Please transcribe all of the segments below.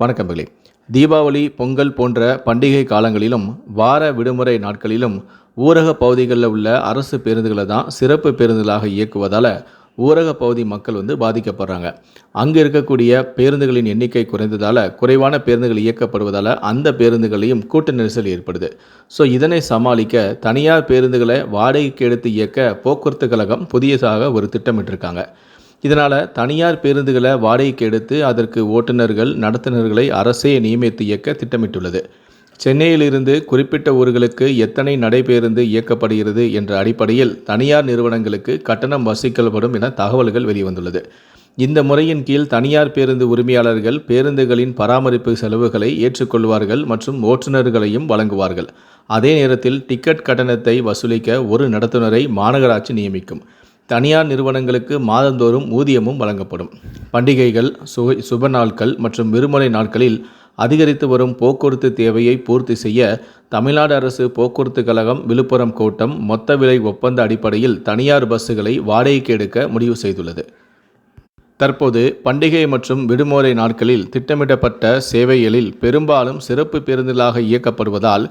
வணக்கம்பகளே தீபாவளி பொங்கல் போன்ற பண்டிகை காலங்களிலும் வார விடுமுறை நாட்களிலும் ஊரக பகுதிகளில் உள்ள அரசு பேருந்துகளை தான் சிறப்பு பேருந்துகளாக இயக்குவதால் ஊரக பகுதி மக்கள் வந்து பாதிக்கப்படுறாங்க. அங்கே இருக்கக்கூடிய பேருந்துகளின் எண்ணிக்கை குறைந்ததால் குறைவான பேருந்துகள் இயக்கப்படுவதால் அந்த பேருந்துகளையும் கூட்ட நெரிசல் ஏற்படுது. ஸோ இதனை சமாளிக்க தனியார் பேருந்துகளை வாடகைக்கு எடுத்து இயக்க போக்குவரத்து கழகம் புதியதாக ஒரு திட்டமிட்டிருக்காங்க. இதனால் தனியார் பேருந்துகளை வாடகைக்கு எடுத்து அதற்கு ஓட்டுநர்கள் நடத்துனர்களை அரசே நியமித்து இயக்க திட்டமிட்டுள்ளது. சென்னையிலிருந்து குறிப்பிட்ட ஊர்களுக்கு எத்தனை நடைபேருந்து இயக்கப்படுகிறது என்ற அடிப்படையில் தனியார் நிறுவனங்களுக்கு கட்டணம் வசூலிக்கப்படும் என தகவல்கள் வெளிவந்துள்ளது. இந்த முறையின் கீழ் தனியார் பேருந்து உரிமையாளர்கள் பேருந்துகளின் பராமரிப்பு செலவுகளை ஏற்றுக்கொள்வார்கள் மற்றும் ஓட்டுநர்களையும் வழங்குவார்கள். அதே நேரத்தில் டிக்கெட் கட்டணத்தை வசூலிக்க ஒரு நடத்துனரை மாநகராட்சி நியமிக்கும். தனியார் நிறுவனங்களுக்கு மாதந்தோறும் ஊதியமும் வழங்கப்படும். பண்டிகைகள் சுக சுப நாட்கள் மற்றும் விடுமுறை நாட்களில் அதிகரித்து வரும் போக்குவரத்து தேவையை பூர்த்தி செய்ய தமிழ்நாடு அரசு போக்குவரத்து கழகம் விழுப்புரம் கோட்டம் மொத்த விலை ஒப்பந்த அடிப்படையில் தனியார் பஸ்ஸுகளை வாடகைக்கு எடுக்க முடிவு செய்துள்ளது. தற்போது பண்டிகை மற்றும் விடுமுறை நாட்களில் திட்டமிடப்பட்ட சேவைகளில் பெரும்பாலும் சிறப்பு பேருந்துகளாக இயக்கப்படுவதால்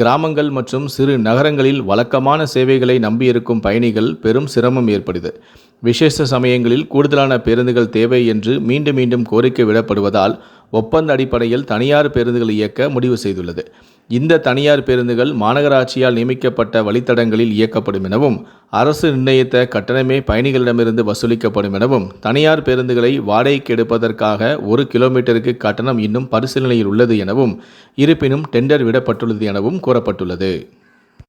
கிராமங்கள் மற்றும் சிறு நகரங்களில் வழக்கமான சேவைகளை நம்பியிருக்கும் பயணிகள் பெரும் சிரமம் ஏற்படுது. விசேஷ சமயங்களில் கூடுதலான பேருந்துகள் தேவை என்று மீண்டும் மீண்டும் கோரிக்கை விடப்படுவதால் ஒப்பந்த அடிப்படையில் தனியார் பேருந்துகள் இயக்க முடிவு செய்துள்ளது. இந்த தனியார் பேருந்துகள் மாநகராட்சியால் நியமிக்கப்பட்ட வழித்தடங்களில் இயக்கப்படும் எனவும் அரசு நிர்ணயித்த கட்டணமே பயணிகளிடமிருந்து வசூலிக்கப்படும் எனவும் தனியார் பேருந்துகளை வாடகைக்கு எடுப்பதற்காக ஒரு கிலோமீட்டருக்கு கட்டணம் இன்னும் பரிசீலனையில் உள்ளது எனவும் இருப்பினும் டெண்டர் விடப்பட்டுள்ளது எனவும் கூறப்பட்டுள்ளது.